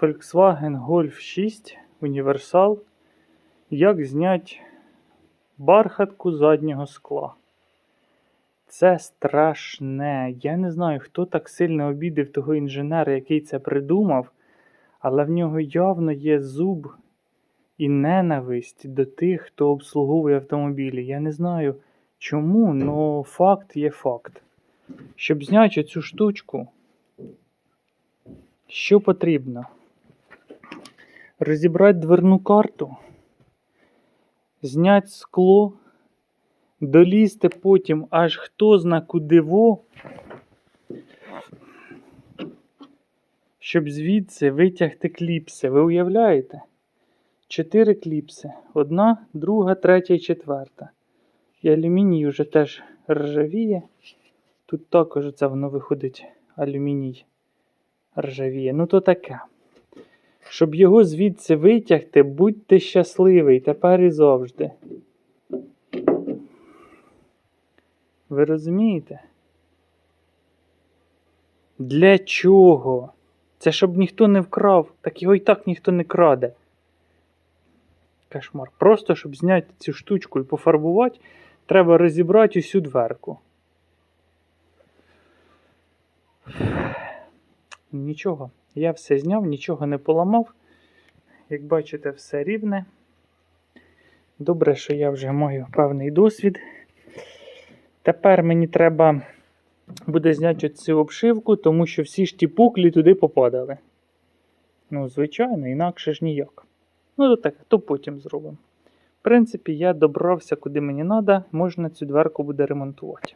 Volkswagen Golf 6 Універсал. Як зняти бархатку заднього скла. Це страшне. Я не знаю, хто так сильно обідав того інженера, який це придумав, але в нього явно є зуб і ненависть до тих, хто обслуговує автомобілі. Я не знаю чому, але факт є факт. Щоб зняти цю штучку, що потрібно? Розібрати дверну карту, зняти скло, долізти потім аж хто зна куди во, щоб звідси витягти кліпси. Ви уявляєте? Чотири кліпси. Одна, друга, третя і четверта. І алюміній вже теж ржавіє. Тут також це воно виходить алюміній ржавіє. Ну то таке. Щоб його звідси витягти, будьте щасливий тепер і завжди. Ви розумієте? Для чого? Це щоб ніхто не вкрав, так його і так ніхто не краде. Кошмар. Просто щоб зняти цю штучку і пофарбувати, треба розібрати усю дверку. Нічого. Я все зняв, нічого не поламав. Як бачите, все рівне. Добре, що я вже маю певний досвід. Тепер мені треба буде зняти цю обшивку, тому що всі ж ті пуклі туди попадали. Ну, звичайно, інакше ж ніяк. Ну, то так, то потім зробимо. В принципі, я добрався куди мені треба, можна цю дверку буде ремонтувати.